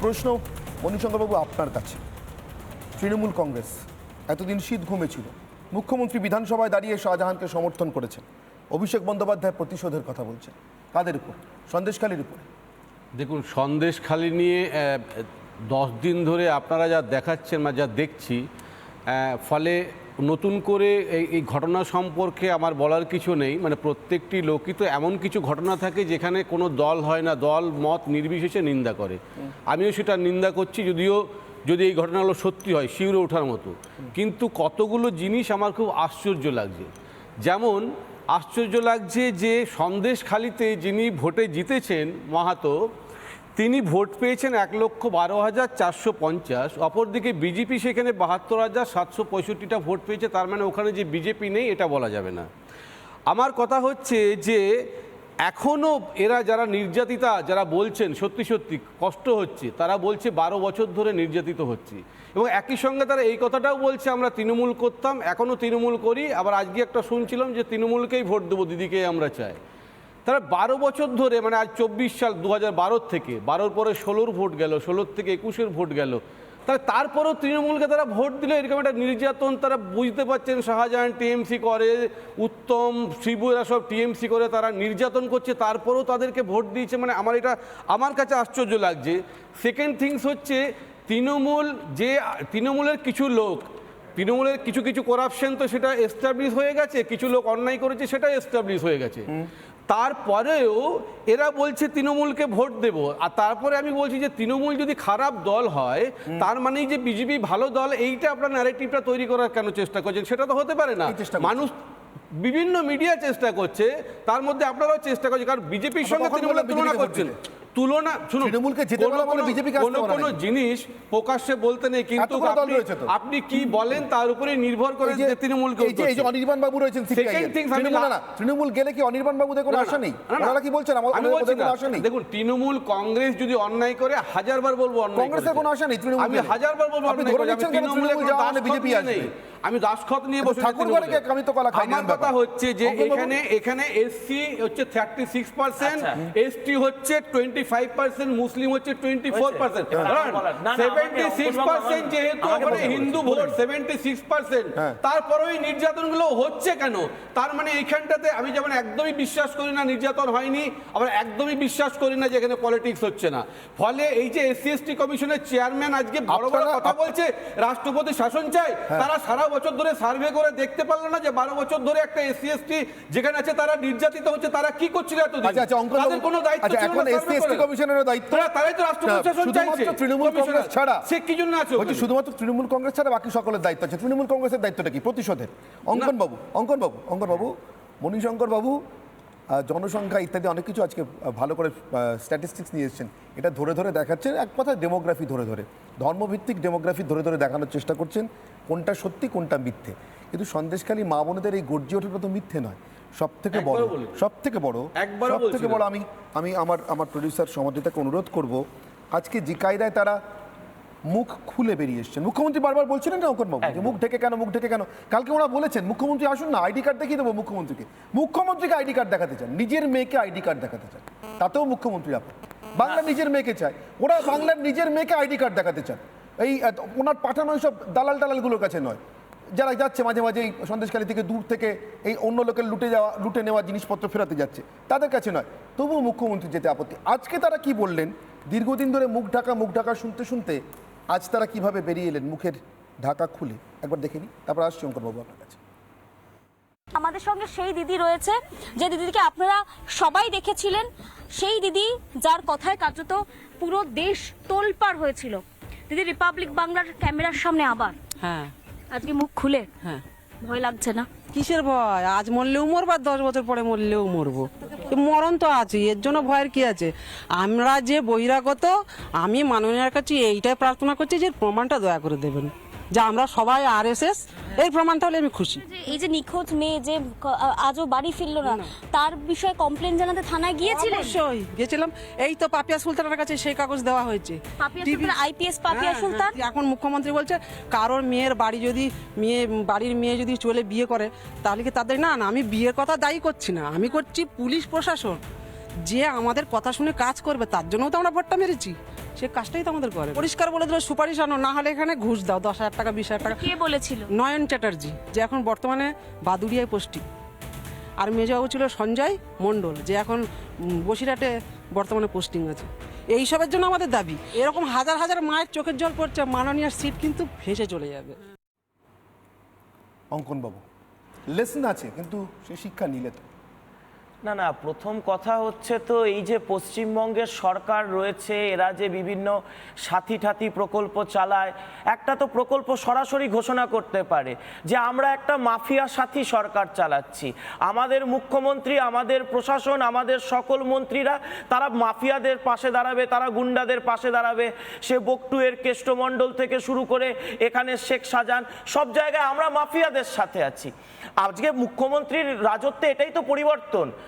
প্রশ্ন মণিশঙ্করবাবু আপনার কাছে। তৃণমূল কংগ্রেস এতদিন শীত ঘুমেছিল। মুখ্যমন্ত্রী বিধানসভায় দাঁড়িয়ে শাহজাহানকে সমর্থন করেছেন। অভিষেক বন্দ্যোপাধ্যায় প্রতিশোধের কথা বলছেন। কাদের উপর? সন্দেশখালীর উপরে। দেখুন, সন্দেশখালি নিয়ে দশ দিন ধরে আপনারা যা দেখাচ্ছেন বা যা দেখছি ফলে নতুন করে এই এই ঘটনা সম্পর্কে আমার বলার কিছু নেই। মানে প্রত্যেকটি লোকই তো এমন কিছু ঘটনা থাকে যেখানে কোনো দল হয় না, দল, মত নির্বিশেষে নিন্দা করে। আমিও সেটা নিন্দা করছি, যদিও, যদি এই ঘটনাগুলো সত্যি হয়, শিউরে ওঠার মতো। কিন্তু কতগুলো জিনিস আমার খুব আশ্চর্য লাগছে। যেমন, আশ্চর্য লাগছে যে সন্দেশখালিতে যিনি ভোটে জিতেছেন, মাহাতো তিনি ভোট পেয়েছেন এক লক্ষ বারো হাজার চারশো পঞ্চাশ, অপরদিকে বিজেপি সেখানে বাহাত্তর হাজার সাতশো পঁয়ষট্টিটা ভোট পেয়েছে, তার মানে ওখানে যে বিজেপি নেই, এটা বলা যাবে না। আমার কথা হচ্ছে যে এখনও এরা যারা নির্যাতিতা, যারা বলছেন, সত্যি সত্যি কষ্ট হচ্ছে, তারা বলছে বারো বছর ধরে নির্যাতিত হচ্ছে। এবং একই সঙ্গে তারা এই কথাটাও বলছে, আমরা তৃণমূল করতাম এখনও তৃণমূল করি, আবার আজকে একটা শুনছিলাম যে তৃণমূলকেই ভোট দেবো, দিদিকে আমরা চাই। তারা বারো বছর ধরে মানে আজ চব্বিশ সাল দু হাজার বারোর থেকে, বারোর পরে ষোলোর ভোট গেল, ষোলোর থেকে একুশের ভোট গেল, তাহলে তারপরেও তৃণমূলকে তারা ভোট দিলে এরকম একটা নির্যাতন তারা বুঝতে পারছেন, শাহজাহান টিএমসি করে, উত্তম শিবু এরা সব টিএমসি করে তারা নির্যাতন করছে, তারপরেও তাদেরকে ভোট দিয়েছে মানে আমার এটা, আমার কাছে আশ্চর্য লাগছে। সেকেন্ড থিংস হচ্ছে, তৃণমূল যে, তৃণমূলের কিছু লোক, তৃণমূলের কিছু কিছু করাপশন তো সেটা এস্টাবলিশ হয়ে গেছে, কিছু লোক অন্যায় করেছে, সেটা এস্টাবলিশ হয়ে গেছে। তারপরেও এরা বলছে তৃণমূলকে ভোট দেব। আর তারপরে আমি বলছি যে তৃণমূল যদি খারাপ দল হয় তার মানেই যে বিজেপি ভালো দল এইটা আপনার ন্যারেটিভটা তৈরি করার কেন চেষ্টা করছেন? সেটা তো হতে পারে না। মানুষ বিভিন্ন মিডিয়া চেষ্টা করছে তার মধ্যে আপনারাও চেষ্টা করছেন কারণ বিজেপির সঙ্গে তৃণমূলের তুলনা করছেন? তুলনা শুনুন তৃণমূলকে যেতে কোনো বলা মানে কোনো- বিজেপিকে আসতে কোনো কোনো জিনিস প্রকাশ্যে বলতে নেই কিন্তু আপনি আপনি কি বলেন তার উপরে নির্ভর করে যে তৃণমূলকে এই যে এই যে অনির্বাণ বাবু রয়েছেন সিপিআই আমি তৃণমূল না তৃণমূল গেলে কি অনির্বাণ বাবুদের কোনো আশা নেই। ওনারা কি বলছেন? আমি আমাদের কোনো আশা নেই। দেখুন তৃণমূল কংগ্রেস যদি অন্যায় করে হাজারবার বলব অন্যায় কংগ্রেসের। কোনো আশা নেই তৃণমূল আমি হাজারবার বলব আপনি অন্যায় তৃণমূলের তৃণমূল মানে বিজেপি আসবে? আমি দাসখত নিয়ে বসে ঠাকুর ঘরে কে কলা খায় আমার কথা হচ্ছে যে এখানে এখানে এসসি হচ্ছে থার্টি সিক্স পার্সেন্ট আচ্ছা। এসটি হচ্ছে টোয়েন্টি ফাইভ পার্সেন্ট মুসলিম হচ্ছে টোয়েন্টি ফোর পার্সেন্ট এবার বলার। না, না, সেভেন্টি সিক্স পার্সেন্ট যেহেতু ওখানে Hindu vote seventy six percent হ্যাঁ। তারপরে ওই নির্যাতনগুলো হচ্ছে কেন? তার মানে এইখানটাতে আমি যেমন একদমই বিশ্বাস করি না নির্যাতন হয়নি আবার একদমই বিশ্বাস করি না যে এখানে পলিটিক্স হচ্ছে না। ফলে এই যে এসসি এসটি কমিশনের চেয়ারম্যান আজকে বড় বড় কথা বলছে রাষ্ট্রপতি শাসন চায় হ্যাঁ। তারা সারা বছর ধরে সার্ভে করে দেখতে পারল না যে বারো বছর ধরে একটা এসসি এসটি যেখানে আছে তারা নির্যাতিত হচ্ছে তারা কি করছিল এতদিন? আচ্ছা আচ্ছা তাদের কোনো দায়িত্ব আচ্ছা ছিল না এসসি এসটি কমিশনের দায়িত্ব? তারাই তো রাষ্ট্রপতি আচ্ছা, শাসন শুধুমাত্র চাইছে তৃণমূল কংগ্রেস ছাড়া? সে কি জন্য আছে বলছি শুধুমাত্র তৃণমূল কংগ্রেস ছাড়া বাকি সকলের দায়িত্ব আছে। তৃণমূল কংগ্রেসের দায়িত্বটা কি? প্রতিশোধের? অঙ্কন বাবু অঙ্কন বাবু অঙ্কন বাবু মণিশঙ্কর বাবু জনসংখ্যা ইত্যাদি অনেক কিছু আজকে ভালো করে স্ট্যাটিস্টিক্স নিয়ে এসেছেন। এটা ধরে ধরে দেখাচ্ছেন এক কথা ডেমোগ্রাফি ধরে ধরে। ধর্মভিত্তিক ডেমোগ্রাফি ধরে ধরে দেখানোর চেষ্টা করছেন। কোনটা সত্যি কোনটা মিথ্যে? কিন্তু সন্দেশখালী মা বোনেদের এই গর্জে ওঠাটা তো মিথ্যে নয়। সব থেকে বড় সব থেকে বড় সব থেকে বড় আমি আমি আমার আমার প্রডিউসার সমাধিতাকে অনুরোধ করব আজকে যে কায়দায় তারা মুখ খুলে বেরিয়ে এসছেন। মুখ্যমন্ত্রী বারবার বলছিলেন না অঙ্কন বাবু যে মুখ ঢেকে কেন মুখ ঢেকে কেন? কালকে ওরা বলেছেন মুখ্যমন্ত্রী আসুন না আইডি কার্ড দেখিয়ে দেবো মুখ্যমন্ত্রীকে। মুখ্যমন্ত্রীকে আইডি কার্ড দেখাতে চান নিজের মেয়েকে আইডি কার্ড দেখাতে চান। তাতেও মুখ্যমন্ত্রী আপনি বাংলা নিজের মেয়েকে চায়। ওরা বাংলার নিজের মেয়েকে আইডি কার্ড দেখাতে চান। এই ওনার পাঠানো সব দালাল টালালগুলোর কাছে নয়। যারা যাচ্ছে মাঝে মাঝে এই সন্দেশখালী থেকে দূর থেকে এই অন্য লোকের লুটে যাওয়া, লুটে নেওয়া জিনিসপত্র ফেরাতে যাচ্ছে, তাদের কাছে নয়। তবুও মুখ্যমন্ত্রী যেতে আপত্তি। আজকে তারা কি বললেন? দীর্ঘদিন ধরে মুখ ঢাকা মুখ ঢাকা শুনতে শুনতে আজ তারা কীভাবে বেরিয়ে এলেন? মুখের ঢাকা খুলে একবার দেখে নিই। তারপর আসছি অঙ্কনবাবু আপনার কাছে। আমাদের সঙ্গে সেই দিদি রয়েছে, যে দিদিকে আপনারা সবাই দেখেছিলেন। সেই দিদি যার কথায় কার্যত পুরো দেশ তোলপাড় হয়েছিল। দিদি রিপাবলিক বাংলার ক্যামেরার সামনে আবার। হ্যাঁ। আজকে মুখ খুলে? হ্যাঁ। ভয় লাগছে না? কিসের ভয়? আজ মরলেও মরব আর দশ বছর পরে মরলেও মরব। মরণ তো আছে এর জন্য ভয়ের কি আছে? আমরা যে বহিরাগত আমি মাননীয়ার কাছে এইটাই প্রার্থনা করছি যে প্রমাণটা দয়া করে দেবেন। যে আমরা সবাই আর এস এস এই প্রমাণটা হলে আমি খুশি। এই যে নিখোঁজ মেয়ে যে আজও বাড়ি ফিরল না তার বিষয়ে কমপ্লেন জানাতে থানায় গিয়েছিলেন অবশ্যই গেছিলাম এই তো পাপিয়া সুলতানের কাছে সেই কাগজ দেওয়া হয়েছে। সুলতান, পাপিয়া হ্যাঁ, সুলতান? হ্যাঁ, এখন মুখ্যমন্ত্রী বলছে কারোর মেয়ের বাড়ি যদি মেয়ে বাড়ির মেয়ে যদি চলে বিয়ে করে তাহলে কি তাদের না না আমি বিয়ের কথা দায়ী করছি না আমি করছি পুলিশ প্রশাসন। যে আমাদের কথা শুনে কাজ করবে তার জন্যও তো আমরা ভোটটা মেরেছি। সে কাজটাই তো আমাদের করে। পরিষ্কার বলে দিল সুপারিশ আনো না হলে এখানে ঘুষ দাও দশ হাজার টাকা বিশ হাজার টাকা। কে বলেছিল? নয়ন চ্যাটার্জি যে এখন বর্তমানে বাদুড়িয়ায় পোস্টিং। আর মেজবাবু ছিল সঞ্জয় মণ্ডল যে এখন বসিরহাটে বর্তমানে পোস্টিং আছে। এইসবের জন্য আমাদের দাবি। এরকম হাজার হাজার মায়ের চোখের জল পড়ছে মাননীয় সিট কিন্তু ভেসে চলে যাবে। অঙ্কনবাবু লেসন আছে কিন্তু সে শিক্ষা নিলে তো। না না, প্রথম কথা হচ্ছে তো এই যে পশ্চিমবঙ্গের সরকার রয়েছে, এরা যে বিভিন্ন সাথী ঠাথি প্রকল্প চালায়, একটা তো প্রকল্প সরাসরি ঘোষণা করতে পারে যে আমরা একটা মাফিয়া সাথী সরকার চালাচ্ছি। আমাদের মুখ্যমন্ত্রী, আমাদের প্রশাসন, আমাদের সকল মন্ত্রীরা, তারা মাফিয়াদের পাশে দাঁড়াবে, তারা গুন্ডাদের পাশে দাঁড়াবে। সে বকটুয়ের কেষ্টমণ্ডল থেকে শুরু করে এখানে শেখ সাজান, সব জায়গায় আমরা মাফিয়াদের সাথে আছি। আজকে মুখ্যমন্ত্রীর রাজত্বে এটাই তো পরিবর্তন।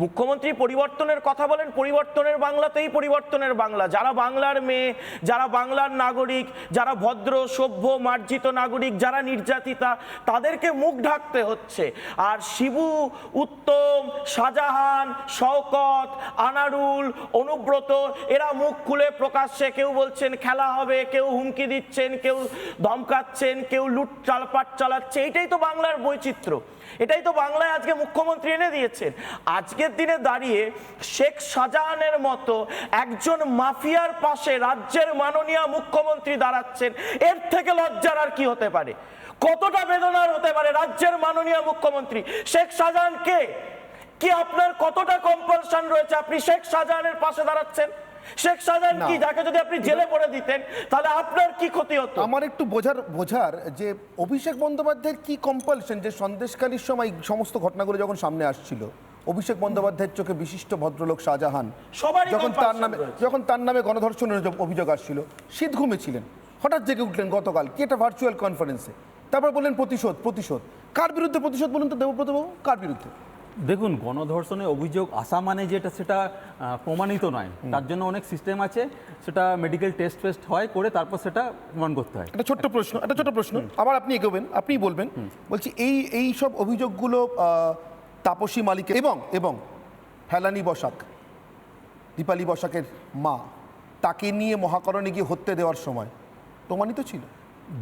মুখ্যমন্ত্রী পরিবর্তনের কথা বলেন, পরিবর্তনের বাংলাতেই পরিবর্তনের বাংলা। যারা বাংলার মেয়ে, যারা বাংলার নাগরিক, যারা ভদ্র, সভ্য, মার্জিত নাগরিক, যারা নির্যাতিতা, তাদেরকে মুখ ঢাকতে হচ্ছে। আর শিবু, উত্তম, শাহজাহান, শওকত, আনারুল, অনুব্রত, এরা মুখ খুলে প্রকাশ্যে কেউ বলছেন, খেলা হবে, কেউ হুমকি দিচ্ছেন, কেউ ধমকাচ্ছেন, কেউ লুট চালপাট চালাচ্ছে। এটাই তো বাংলার বৈচিত্র্য। এটাই তো বাংলায় আজকে মুখ্যমন্ত্রী এনে দিয়েছেন। আজকের দিনে দাঁড়িয়ে শেখ শাহজাহানের মতো একজন মাফিয়ার পাশে রাজ্যের মাননীয় মুখ্যমন্ত্রী দাঁড়াচ্ছেন এর থেকে লজ্জার আর কি হতে পারে? কতটা বেদনার হতে পারে রাজ্যের মাননীয় মুখ্যমন্ত্রী? শেখ শাহজাহান কে? কি আপনার কতটা কম্পালশন রয়েছে আপনি শেখ শাহজাহানের পাশে দাঁড়াচ্ছেন? শেখ শাহজাহান। কি যাকে যদি আপনি জেলে পড়ে দিতেন তাহলে আপনার কি ক্ষতি হতো? আমার একটু বোঝার বোঝার যে অভিষেক বন্দ্যোপাধ্যায়ের কি কম্পালশন যে সন্দেশকালীর সময় সমস্ত ঘটনাগুলো যখন সামনে আসছিল অভিষেক বন্দ্যোপাধ্যায়ের চোখে বিশিষ্ট ভদ্রলোক শাহজাহান। যখন তার নামে যখন তার নামে গণধর্ষণের অভিযোগ- আসছিল শীত ঘুমেছিলেন হঠাৎ জেগে উঠলেন গতকাল কি একটা ভার্চুয়াল কনফারেন্সে তারপর বললেন প্রতিশোধ প্রতিশোধ। কার বিরুদ্ধে প্রতিশোধ বলুন তো দেবব্রত বাবু? কার বিরুদ্ধে? দেখুন গণধর্ষণের অভিযোগ আসা মানে যেটা সেটা প্রমাণিত নয়। তার জন্য অনেক সিস্টেম আছে। সেটা মেডিকেল টেস্ট ফেস্ট হয় করে তারপর সেটা প্রমাণ করতে হয়। একটা ছোট্ট প্রশ্ন একটা ছোট্ট প্রশ্ন। আবার আপনি এগোবেন আপনি বলবেন। বলছি এই এই সব অভিযোগগুলো তাপসী মালিকের এবং এবং হেলানি বসাক দীপালি বসাকের মা তাকে নিয়ে মহাকরণে গিয়ে হত্যা দেওয়ার সময় প্রমাণিত ছিল?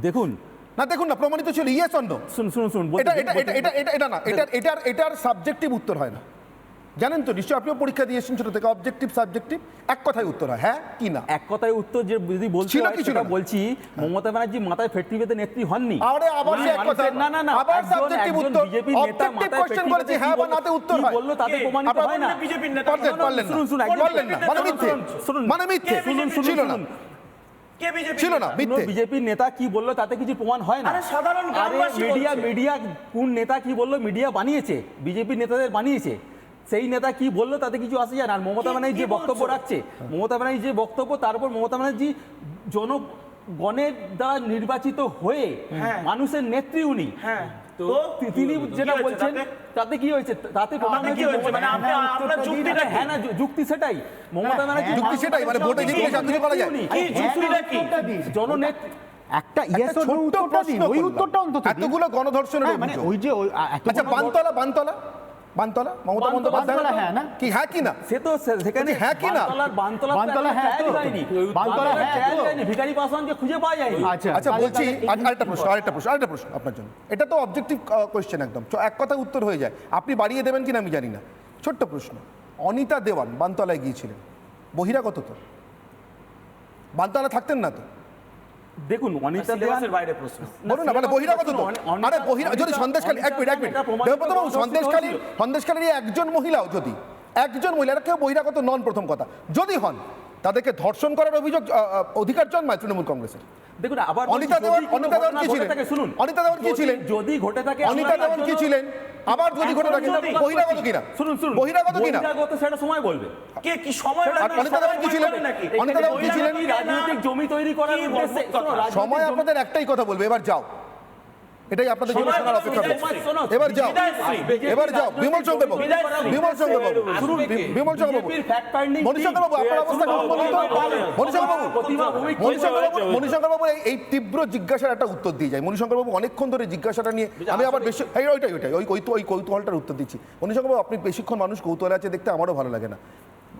দেখুন। না দেখুন না প্রমাণিত ছিল ইয়েস অন্য শুন শুন বলতে এটা এটা এটা এটা না এটা এটা না এটার এটার এটার সাবজেক্টিভ উত্তর হয় না। জানেন তো নিশ্চয়ই আপনিও পরীক্ষা দিয়েছেন ছোট থেকে অবজেক্টিভ সাবজেক্টিভ এক কথায় উত্তর হয় হ্যাঁ কি না? এক কথায় উত্তর যে যদি বলছি সেটা না? বলছি মমতা ব্যানার্জি মাথায় ফেটটি বেঁধে নেত্রী হননি। আরে আবার সে এক কথা। না না না আবার সাবজেক্টিভ উত্তর। বিজেপি নেতা মাথায় কোশ্চেন করেছি হ্যাঁ বা নাতে উত্তর হয়? বলল তাতে? প্রমাণিত হয় না। বললেন বিজেপির নেতা। পারলেন শুনুন, পারলেন না শুনুন, শুনুন, পারলেন না মানে মিথ্যে। শুনুন, শুনুন। মানে মিথ্যে। শুনুন শুনুন ছিল না। শুনুন। বিজেপি ছিল না মিথ্যে। বিজেপির নেতা কি বলল তাতে কিছু প্রমাণ হয় না। আরে সাধারণ মিডিয়া মিডিয়া কোন নেতা কি বলল? মিডিয়া বানিয়েছে। বিজেপির নেতাদের বানিয়েছে। সেই নেতা কি বলল তাতে কিছু আসে যায় না। আর মমতা ব্যানার্জি যে বক্তব্য রাখছে মমতা ব্যানার্জি যে বক্তব্য তারপর মমতা ব্যানার্জি জনগণের দ্বারা নির্বাচিত হয়ে হ্যাঁ। মানুষের নেত্রী উনি। হ্যাঁ। তো তিনি যেটা বলছেন তাতে? কি হয়েছে? তাতে প্রমাণ কি হয়েছে? মানে হ্যাঁ, আপনার যুক্তিটা হ্যাঁ না যুক্তি সেটাই। মমতা ব্যানার্জি যুক্তি সেটাই, মানে ভোটে জিতলে সব কিছু করা যায়। কি যুক্তিটা কি? জননেত্রী একটা ইয়েস ছোট্ট উত্তরটা দিন ওই উত্তরটা অন্তত এতগুলো গণধর্ষণের হ্যাঁ, মানে ওই যে আচ্ছা বানতলা বানতলা? বানতলা? মমতা বানতলা, বন্দ্যোপাধ্যায় হ্যাঁ না? কি হ্যাঁ কি না? সে তো সেখানে হ্যাঁ কি না? বানতলা বানতলা হ্যাঁ তো। বানতলা হ্যাঁ তো। ভিখারি পাসওয়ানকে খুঁজে পাওয়া যায়নি। আচ্ছা আচ্ছা বলছি আরেকটা প্রশ্ন আরেকটা প্রশ্ন আরেকটা প্রশ্ন আপনার জন্য। এটা তো অবজেক্টিভ কোয়েশ্চেন একদম। চ- এক কথা উত্তর হয়ে যায়। আপনি বাড়িয়ে দেবেন কিনা আমি জানি না। ছোট্ট প্রশ্ন। অনিতা দেওয়ান বানতলায় গিয়েছিলেন। বহিরাগত তো। বানতলা থাকতেন না তো? দেখুন অনিতা দেওয়ানের বাইরে প্রশ্ন। বলুন না মানে বহিরাগত তো। আরে বহিরা যদি সন্দেশখালী এক মিনিট এক মিনিট। দেবব্রত বাবু সন্দেশখালী সন্দেশখালীর একজন মহিলাও যদি একজন মহিলারা কেউ বহিরাগত নন প্রথম কথা। যদি হন তাদেরকে ধর্ষণ করার অভিযোগ অধিকার জন্মায় তৃণমূল কংগ্রেসের। দেখুন আবার অনিতা যদি দেওয়ান- অনিতা দেওয়ান কি ছিলেন? শুনুন। অনিতা দেওয়ান কি যদি- ছিলেন? যদি ঘটে থাকে অনিতা আমরা দেওয়ান কি ছিলেন? আবার যদি ঘটে থাকে বহিরাগত কিনা? শুনুন শুনুন। বহিরাগত কিনা? বহিরাগত সেটা সময় বলবে। কে কি সময় অনিতা দেওয়ান কি ছিলেন? বলে অনিতা দেওয়ান কি ছিলেন? রাজনৈতিক জমি তৈরি করার উদ্দেশ্যে সময় আপনাদের একটাই কথা বলবে এবার যাও। এটাই আপনাদের জন্য শোনার অপেক্ষা করছে। এবার যাও। এবার যাও। বিমল চন্দ্র বাবু বিমল চন্দ্র বাবু বিমল চন্দ্র বাবু মণিশঙ্কর বাবু আপনার অবস্থা কেমন বলুন তো? মণিশঙ্কর বাবু মণিশঙ্কর বাবু মণিশঙ্কর বাবু এই- তীব্র জিজ্ঞাসার একটা উত্তর দিয়ে যায়। মণিশঙ্কর বাবু অনেকক্ষণ ধরে জিজ্ঞাসাটা নিয়ে আমি আবার বেশি এই ওইটাই ওইটাই ওই কৌতূ- ওই কৌতূহলটার উত্তর দিচ্ছি। মণিশঙ্কর বাবু আপনি বেশিক্ষণ মানুষ কৌতূহল আছে দেখতে আমারও ভালো লাগে না।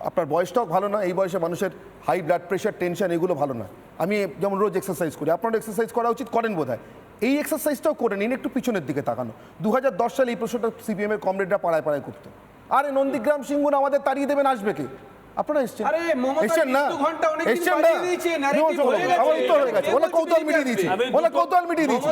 আপনার বয়সটাও ভালো না এই বয়সে মানুষের হাই ব্লাড প্রেশার টেনশন এগুলো ভালো না। আমি যেমন রোজ এক্সারসাইজ করি আপনার এক্সারসাইজ করা উচিত করেন বোধ এই এক্সারসাইজটাও করে নিন একটু পিছনের দিকে তাকানো। দু হাজার দশ সালে এই প্রশ্নটা সিপিএম এর কমরেডরা পাড়ায় পাড়ায় করতো। আরে নন্দীগ্রাম সিংগুন আমাদের তাড়িয়ে দেবেন আসবে কে? আপনারা এসছেন। এসছেন না? এসছেন না? হয়ে গেছে। আমার উত্তর হয়ে গেছে। বলে কৌতূহল মিটিয়ে দিয়েছি। মিটিয়ে দিয়েছি।